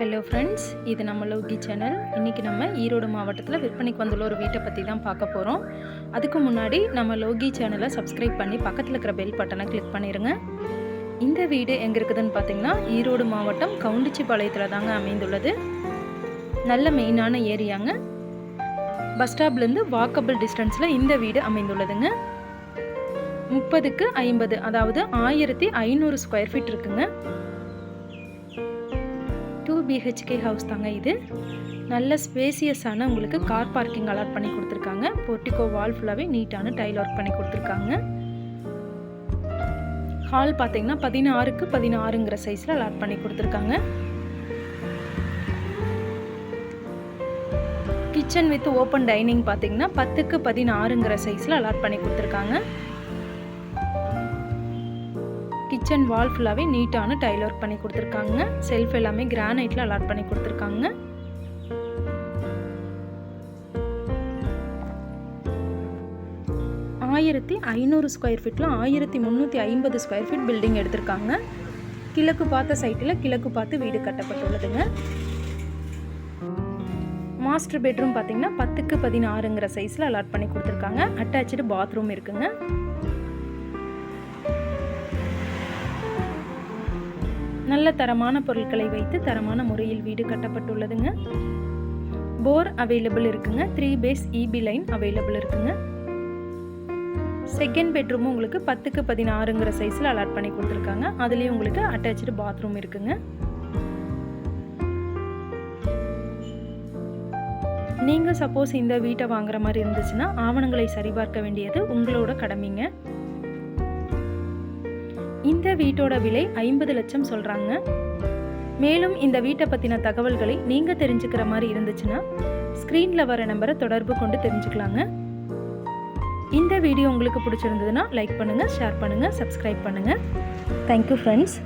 Hello friends இது நம்ம Loki channel. இன்றைக்கி நம்ம ஈரோடு மாவட்டத்தில் விற்பனைக்கு வந்துள்ள ஒரு வீட்டை பற்றி தான் பார்க்க போகிறோம் அதுக்கு முன்னாடி நம்ம லோகி சேனலை சப்ஸ்கிரைப் பண்ணி பக்கத்தில் இருக்கிற பெல் பட்டனை கிளிக் பண்ணிடுங்க இந்த வீடு எங்கே இருக்குதுன்னு பார்த்தீங்கன்னா ஈரோடு மாவட்டம் கவுண்டிச்சிபாளையத்தில் தாங்க அமைந்துள்ளது. நல்ல மெயினான ஏரியாங்க. பஸ் ஸ்டாப்லேருந்து வாக்கபிள் டிஸ்டன்ஸில் இந்த வீடு அமைந்துள்ளதுங்க. முப்பதுக்கு ஐம்பது அதாவது ஆயிரத்தி ஐநூறு ஸ்கொயர் ஃபீட் இருக்குங்க. பிஹெச்கே ஹவுஸ் தாங்க இது. நல்ல ஸ்பேசியஸான உங்களுக்கு கார் பார்க்கிங் அலாட் பண்ணி கொடுத்துருக்காங்க. போர்ட்டிகோ வால் ஃபுல்லாகவே நீட்டான டைல் ஒர்க் பண்ணி கொடுத்துருக்காங்க. ஹால் பார்த்தீங்கன்னா பதினாறுக்கு பதினாறுங்கிற சைஸில் அலாட் பண்ணி கொடுத்துருக்காங்க. கிச்சன் வித் ஓப்பன் டைனிங் பார்த்தீங்கன்னா பத்துக்கு பதினாறுங்கிற சைஸில் அலாட் பண்ணி கொடுத்துருக்காங்க. கிச்சன் வால் ஃபுல்லாகவே நீட்டான டைல் ஒர்க் பண்ணி கொடுத்துருக்காங்க. செல்ஃப் எல்லாமே கிரானைட்டில் அலாட் பண்ணி கொடுத்துருக்காங்க. ஆயிரத்தி ஐநூறு ஸ்கொயர் ஃபீட்டில் ஆயிரத்தி முந்நூற்றி ஐம்பது ஸ்கொயர் ஃபீட் பில்டிங் எடுத்திருக்காங்க. கிழக்கு பார்த்த சைட்டில் கிழக்கு பார்த்து வீடு கட்டப்பட்டுள்ளதுங்க. மாஸ்டர் பெட்ரூம் பார்த்தீங்கன்னா பத்துக்கு பதினாறுங்கிற சைஸில் அலாட் பண்ணி கொடுத்துருக்காங்க. அட்டாச்சு பாத்ரூம் இருக்குங்க. நல்ல தரமான பொருட்களை வைத்து தரமான முறையில் வீடு கட்டப்பட்டுள்ளதுங்க. போர் அவைலபிள் இருக்குங்க. Three phase EB line available இருக்குங்க. செகண்ட் பெட்ரூமும் உங்களுக்கு பத்துக்கு பதினாறுங்கிற சைஸில் அலாட் பண்ணி கொடுத்துருக்காங்க. அதுலேயும் உங்களுக்கு அட்டாச்சு பாத்ரூம் இருக்குங்க. நீங்கள் சப்போஸ் இந்த வீட்டை வாங்குற மாதிரி இருந்துச்சுன்னா ஆவணங்களை சரிபார்க்க வேண்டியது உங்களோட கடமைங்க. இந்த வீட்டோட விலை ஐம்பது லட்சம் சொல்கிறாங்க மேலும் இந்த வீட்டை பற்றின தகவல்களை நீங்கள் தெரிஞ்சுக்கிற மாதிரி இருந்துச்சுன்னா ஸ்க்ரீனில் வர நம்பரை தொடர்பு கொண்டு தெரிஞ்சுக்கலாங்க. இந்த வீடியோ உங்களுக்கு பிடிச்சிருந்ததுன்னா லைக் பண்ணுங்கள் ஷேர் பண்ணுங்கள் சப்ஸ்கிரைப் பண்ணுங்கள் தேங்க்யூ ஃப்ரெண்ட்ஸ்